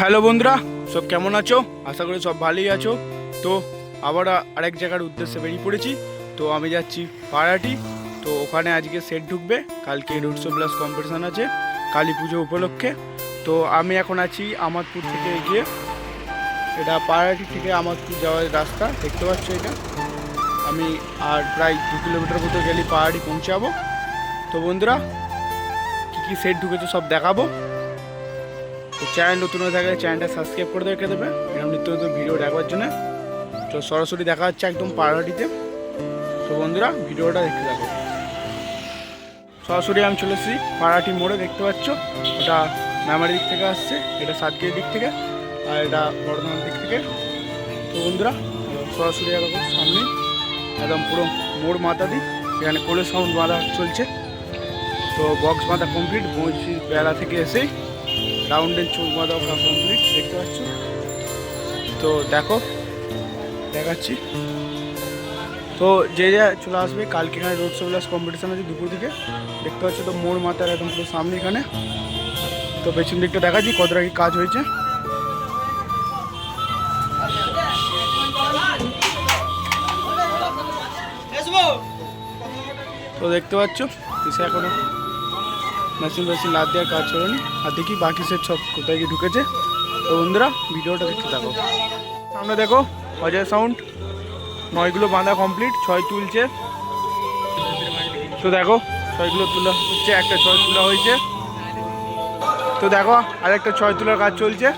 Hello বন্ধুরা, সব কেমন আছো? আশা করি সব ভালোই আছো। তো আবার আরেক জায়গার উদ্দেশ্যে বেরিয়ে পড়েছি। তো আমি যাচ্ছি পাড়াটি। তো ওখানে আজকে সেট ঢুকবে। কালকে রোডশো প্লাস কম্পিটিশান আছে, কালী পুজো উপলক্ষে। তো আমি এখন আছি আমাদপুর থেকে এগিয়ে এটা পাড়াটি থেকে আমাদপুর যাওয়ার রাস্তা, দেখতে পাচ্ছ এটা? আমি আর প্রায় দু কিলোমিটার মতো গেলে পাহাড়ি পৌঁছাবো। তো বন্ধুরা, কী কী সেট ঢুকেছে সব দেখাবো। তো চ্যানেল নতুন হয়ে থাকলে চ্যানেলটা সাবস্ক্রাইব করে রেখে দেবে। এরকম নিত্য নতুন ভিডিও দেখার জন্য। তো সরাসরি দেখা হচ্ছে একদম পাড়াটিতে। তো বন্ধুরা, ভিডিওটা দেখতে থাকো। সরাসরি আমি চলে এসেছি পাড়াটি মোড়ে, দেখতে পাচ্ছ? ওটা মেমারি দিক থেকে আসছে, এটা সাতগিরির দিক থেকে, আর এটা বর্ধমান দিক থেকে। তো বন্ধুরা, সরাসরি এরকম সামনে, একদম পুরো মোড় মাথা দিই এখানে কোলে সাউন্ড বাঁধা চলছে। তো বক্স বাঁধা কমপ্লিট বলছি বেলা থেকে এসেই রাউন্ডের চোখ বাঁধাও কমপ্লিট দেখতে পাচ্ছ? তো দেখো, দেখাচ্ছি। তো যে যা চলে আসবে, কালকে এখানে রোড শো প্লাস কম্পিটিশন আছে দুপুর দিকে। দেখতে পাচ্ছ তো মোড়, মাথার একদম পুরো সামনে এখানে। তো পেছন দিকটা দেখাচ্ছি কতটা কি কাজ হয়েছে। তো দেখতে পাচ্ছ এখনও মেশিন মেশিন লাদ দেওয়ার কাজ চলেনি আর দেখি বাকি সেট সব কোথায় গিয়ে ঢুকেছে। তো বন্ধুরা, ভিডিওটা দেখতে থাকো। সামনে দেখো, অজয় সাউন্ড নয়গুলো বাঁধা কমপ্লিট ছয় তুলছে। তো দেখো, ছয়গুলো তোলা হচ্ছে, একটা ছয় তোলা হয়েছে। তো দেখো, আরেকটা ছয় তোলার কাজ চলছে।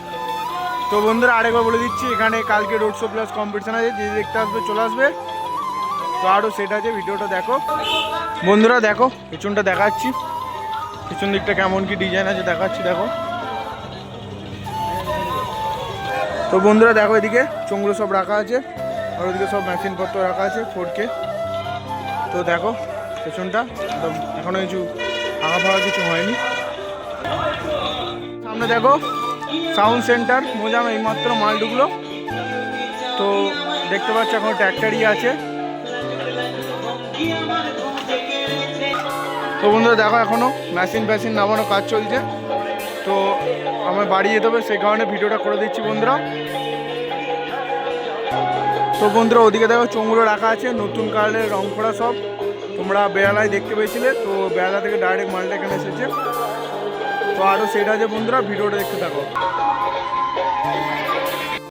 তো বন্ধুরা, আরেকবার বলে দিচ্ছি, এখানে কালকে রোড শো প্লাস কম্পিটিশন আছে, যে দেখতে আসবে, চলে আসবে। তো আরও সেট আছে, ভিডিওটা দেখো। বন্ধুরা, দেখো, পেছনটা দেখাচ্ছি। পিছন দিকটা কেমন কি ডিজাইন আছে দেখাচ্ছি, দেখো। তো বন্ধুরা, দেখো এদিকে চোঙগুলো সব রাখা আছে, আর ওদিকে সব মেশিনপত্র রাখা আছে ফোরকে তো দেখো, পেছনটা একদম এখনও কিছু ফাঁকা ফাঁকা কিছু হয়নি। সামনে দেখো সাউন্ড সেন্টার মোজাম এইমাত্র মাল ঢুকলো। তো দেখতে পাচ্ছ এখন ট্র্যাক্টরই আছে। তো বন্ধুরা, দেখো এখনও মেশিন ফ্যাশিন নামানো কাজ চলছে। তো আমার বাড়ি যেতে হবে, সেই কারণে ভিডিওটা করে দিচ্ছি বন্ধুরা। তো বন্ধুরা, ওদিকে দেখো চোঙগুলো রাখা আছে, নতুন কালারের রং করা সব। তোমরা বেড়ালায় দেখতে পেয়েছিলে, তো বেহালা থেকে ডাইরেক্ট মালটা এখানে এসেছে। তো আরও সেটা আছে বন্ধুরা, ভিডিওটা দেখতে থাকো।